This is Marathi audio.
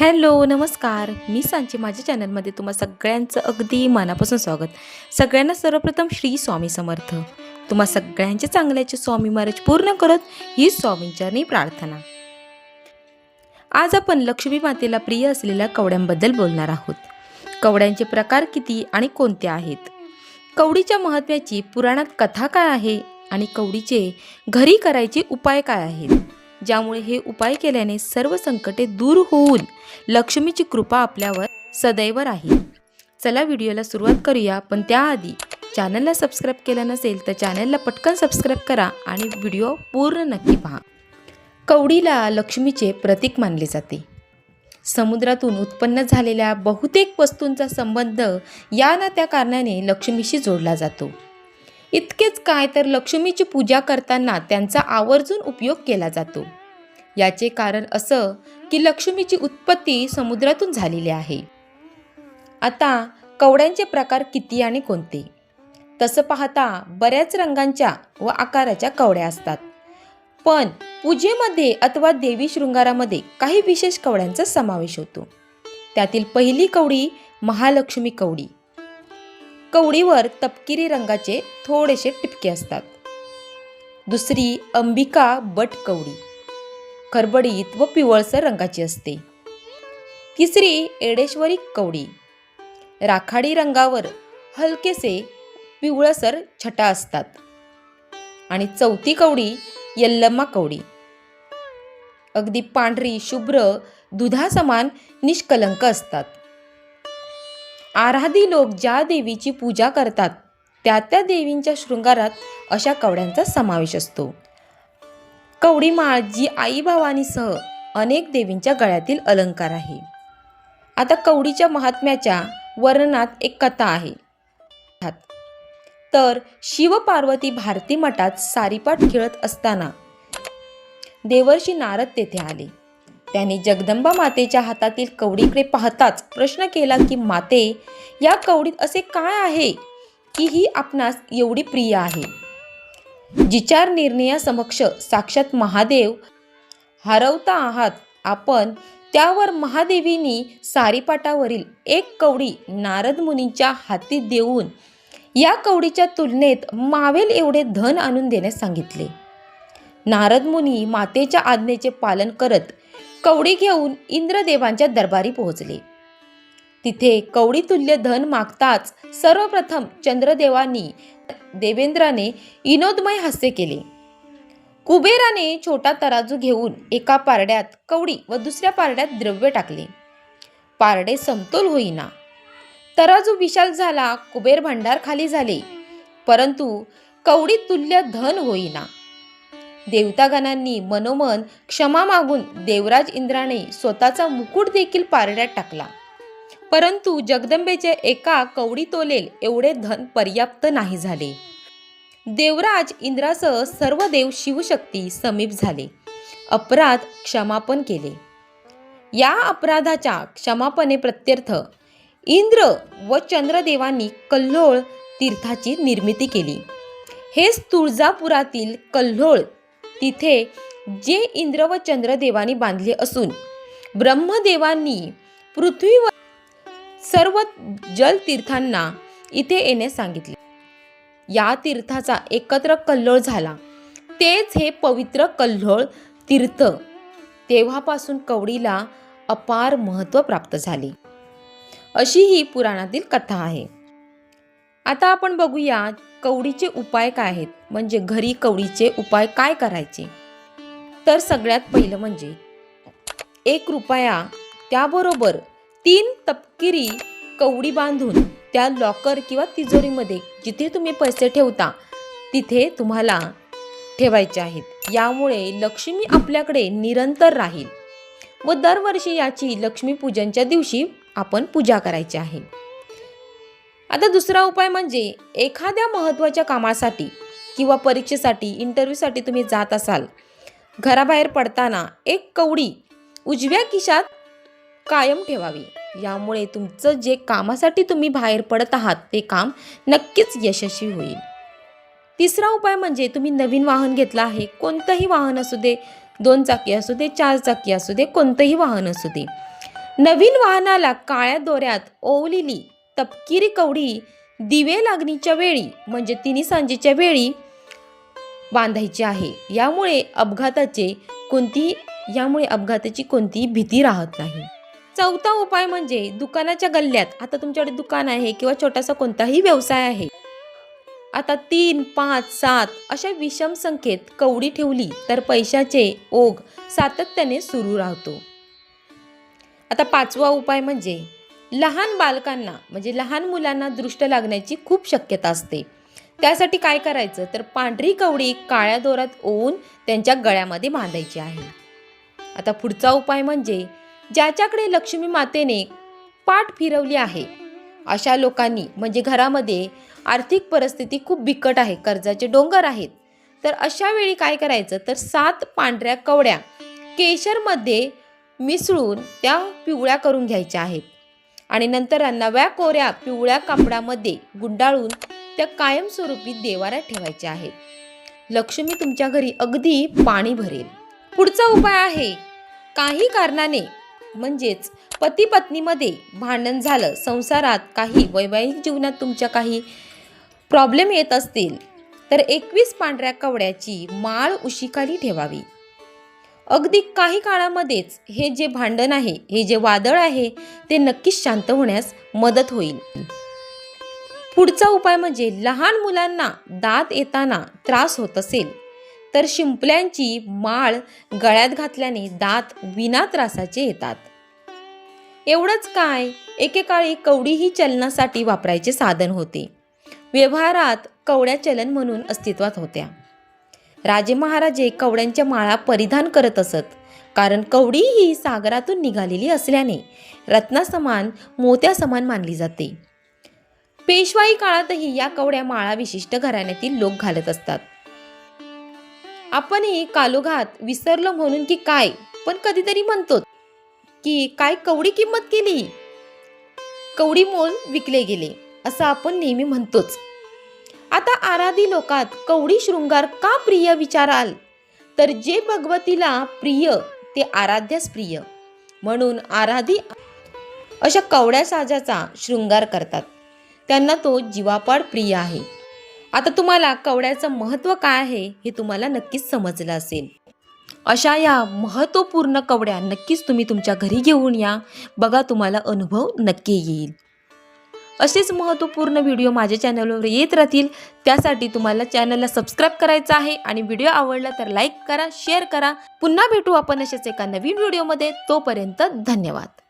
हॅलो नमस्कार. मी सांची माझ्या चॅनलमध्ये तुम्हा सगळ्यांचं अगदी मनापासून स्वागत. सगळ्यांना सर्वप्रथम श्री स्वामी समर्थ. तुम्हा सगळ्यांचे चांगल्याचे स्वामी महाराज पूर्ण करत ही स्वामींच्यानी प्रार्थना. आज आपण लक्ष्मी मातेला प्रिय असलेल्या कवड्यांबद्दल बोलणार आहोत. कवड्यांचे प्रकार किती आणि कोणते आहेत? कवडीच्या महत्त्वाची पुराणात कथा काय आहे आणि कवडीचे घरी करायचे उपाय काय आहेत? ज्यामुळे हे उपाय केल्याने सर्व संकटे दूर होऊन लक्ष्मीची कृपा आपल्यावर सदैव राहील. चला व्हिडिओला सुरुवात करूया पण त्याआधी चॅनलला सबस्क्राईब केलं नसेल तर चॅनलला पटकन सबस्क्राईब करा आणि व्हिडिओ पूर्ण नक्की पहा. कवडीला लक्ष्मीचे प्रतीक मानले जाते. समुद्रातून उत्पन्न झालेल्या बहुतेक वस्तूंचा संबंध या ना त्या कारणाने लक्ष्मीशी जोडला जातो. इतकेच काय तर लक्ष्मीची पूजा करताना त्यांचा आवर्जून उपयोग केला जातो. याचे कारण असं की लक्ष्मीची उत्पत्ती समुद्रातून झालेली आहे. आता कवड्यांचे प्रकार किती आणि कोणते? तसं पाहता बऱ्याच रंगांच्या व आकाराच्या कवड्या असतात. पण पूजेमध्ये अथवा देवी शृंगारामध्ये काही विशेष कवड्यांचा समावेश होतो. त्यातील पहिली कवडी महालक्ष्मी कवडी. कवडीवर तपकिरी रंगाचे थोडेसे टिपके असतात. दुसरी अंबिका बट कवडी. खरबडीत व पिवळसर रंगाची असते. तिसरी एडेश्वरी कवडी. राखाडी रंगावर हलकेसे पिवळसर छटा असतात. आणि चौथी कवडी यल्लम्मा कवडी. अगदी पांढरी शुभ्र दुधासमान निष्कलंक असतात. आराधी लोक ज्या देवीची पूजा करतात त्या त्या देवींच्या शृंगारात अशा कवड्यांचा समावेश असतो. कवडीमाळ जी आई भावानीसह अनेक देवींच्या गळ्यातील अलंकार आहे. आता कवडीच्या महात्म्याच्या वर्णनात एक कथा आहे. तर शिवपार्वती भारती मठात सारीपाट खेळत असताना देवर्षी नारद तेथे आले. त्याने जगदंबा मातेच्या हातातील कवडीकडे पाहताच प्रश्न केला की माते या कवडीत असे काय आहे की ही आपणास एवढी प्रिय आहे जिचार निर्णयासमक्ष साक्षात महादेव हरवता आहात आपण त्यावर महादेवीनी सारीपाटावरील एक कवडी नारद मुनींच्या हाती देऊन या कवडीच्या तुलनेत मावेल एवढे धन आणून देण्यास सांगितले. नारद मुनी मातेच्या आज्ञेचे पालन करत कवडी घेऊन इंद्रदेवांच्या दरबारी पोहोचले. तिथे कवडीतुल्य धन मागताच सर्वप्रथम चंद्रदेवांनी देवेंद्राने विनोदमय हास्य केले. कुबेराने छोटा तराजू घेऊन एका पारड्यात कवडी व दुसऱ्या पारड्यात द्रव्य टाकले. पारडे समतोल होईना. तराजू विशाल झाला कुबेर भांडार खाली झाले परंतु कवडी तुल्य धन होईना. देवतागणांनी मनोमन क्षमा मागून देवराज इंद्राने स्वतःचा मुकुट देखील पारड्यात टाकला. परंतु जगदंबेचे एका कवडी तोलेल एवढे धन पर्याप्त नाही झाले. देवराज इंद्रासह सर्व देव शिवशक्ती समीप झाले. अपराध क्षमापन केले. या अपराधाच्या क्षमापणे प्रत्यर्थ इंद्र व चंद्रदेवांनी कल्होळ तीर्थाची निर्मिती केली. हेच तुळजापुरातील कल्होळ तिथे जे इंद्र व चंद्रदेवांनी बांधले असून ब्रह्मदेवांनी पृथ्वीवर सर्व जलतीर्थांना इथे येण्यास सांगितले. या तीर्थाचा एकत्र कल्लोळ झाला. तेच हे पवित्र कल्लोळ तीर्थ. तेव्हापासून कवडीला अपार महत्त्व प्राप्त झाले. अशी ही पुराणातील कथा आहे. आता आपण बघूया कवडीचे उपाय काय आहेत. म्हणजे घरी कवडीचे उपाय काय करायचे? तर सगळ्यात पहिलं म्हणजे एक रुपया त्याबरोबर तीन तपकिरी कवडी बांधून त्या लॉकर किंवा तिजोरीमध्ये जिथे तुम्ही पैसे ठेवता तिथे तुम्हाला ठेवायचे आहेत. यामुळे लक्ष्मी आपल्याकडे निरंतर राहील व दरवर्षी याची लक्ष्मीपूजनच्या दिवशी आपण पूजा करायची आहे. आता दुसरा उपाय म्हणजे एखाद्या महत्त्वाच्या कामासाठी किंवा परीक्षेसाठी इंटरव्ह्यूसाठी तुम्ही जात असाल. घराबाहेर पडताना एक कवडी उजव्या खिशात कायम ठेवावी. यामुळे तुमचं जे कामासाठी तुम्ही बाहेर पडत आहात ते काम नक्कीच यशस्वी होईल. तिसरा उपाय म्हणजे तुम्ही नवीन वाहन घेतलं आहे कोणतंही वाहन असू दे दोन चाकी असू दे चार चाकी असू दे कोणतंही वाहन असू दे. नवीन वाहनाला काळ्या दोऱ्यात ओवलेली तपकिरी कवडी दिवे लागणीच्या वेळी म्हणजे तिन्ही सांजेच्या वेळी बांधायची आहे. यामुळे अपघाताचे कोणती यामुळे अपघाताची कोणतीही भीती राहत नाही. चौथा उपाय म्हणजे दुकानाच्या गल्ल्यात. आता तुमच्याकडे दुकान आहे किंवा छोटासा कोणताही व्यवसाय आहे. आता तीन पाच सात अशा विषम संख्येत कवडी ठेवली तर पैशाचे ओघ सातत्याने सुरू राहतो. आता पाचवा उपाय म्हणजे लहान बालकांना म्हणजे लहान मुलांना दृष्ट लागण्याची खूप शक्यता असते. त्यासाठी काय करायचं? तर पांढरी कवडी काळ्या दोरात ओवून त्यांच्या गळ्यामध्ये बांधायची आहे. आता पुढचा उपाय म्हणजे ज्याच्याकडे लक्ष्मी मातेने पाठ फिरवली आहे अशा लोकांनी म्हणजे घरामध्ये आर्थिक परिस्थिती खूप बिकट आहे कर्जाचे डोंगर आहेत तर अशा वेळी काय करायचं? तर सात पांढऱ्या कवड्या केशरमध्ये मिसळून त्या पिवळ्या करून घ्यायच्या आहेत. आणि नंतर नव्या कोऱ्या पिवळ्या कापडामध्ये गुंडाळून त्या कायमस्वरूपी देवाऱ्यात ठेवायच्या आहेत. लक्ष्मी तुमच्या घरी अगदी पाणी भरेल. पुढचा उपाय आहे. काही कारणाने म्हणजेच पती पत्नीमध्ये भांडण झालं संसारात काही वैवाहिक जीवनात तुमच्या काही प्रॉब्लेम येत असतील तर एकवीस पांढऱ्या कवड्याची माळ उशीखाली ठेवावी. अगदी काही काळामध्येच हे जे भांडण आहे हे जे वादळ आहे ते नक्कीच शांत होण्यास मदत होईल. पुढचा उपाय म्हणजे लहान मुलांना दात येताना त्रास होत असेल तर शिंपल्यांची माळ गळ्यात घातल्याने दात विना त्रासाचे येतात. एवढंच काय एकेकाळी कवडी ही चलनासाठी वापरायचे साधन होते. व्यवहारात कवड्या चलन म्हणून अस्तित्वात होत्या. राजे महाराजे कवड्यांच्या माळा परिधान करत असत. कारण कवडी ही सागरातून निघालेली असल्याने रत्नासमान मोत्या समान मानली जाते. पेशवाई काळातही या कवड्या माळा विशिष्ट घराण्यातील लोक घालत असतात. आपणही कालोघात विसरलो म्हणून की काय? पण कधीतरी म्हणतो की काय कवडी किंमत केली? कवडी मोल विकले गेले असं आपण नेहमी म्हणतोच. आता आराधी लोकात कवडी शृंगार का प्रिय विचाराल? तर जे भगवतीला प्रिय ते आराध्यास प्रिय. म्हणून आराधी अशा कवड्या साजाचा शृंगार करतात. त्यांना तो जीवापाड प्रिय आहे. आता तुम्हाला कवड्याचं महत्त्व काय आहे हे तुम्हाला नक्कीच समजलं असेल. अशा या महत्त्वपूर्ण कवड्या नक्कीच तुम्ही तुमच्या घरी घेऊन या. बघा तुम्हाला अनुभव नक्की येईल. असेच महत्त्वपूर्ण व्हिडिओ माझ्या चॅनलवर येत राहतील. त्यासाठी तुम्हाला चॅनलला सबस्क्राईब करायचं आहे आणि व्हिडिओ आवडला तर लाईक करा शेअर करा. पुन्हा भेटू आपण अशाच एका नवीन व्हिडिओमध्ये. तोपर्यंत धन्यवाद.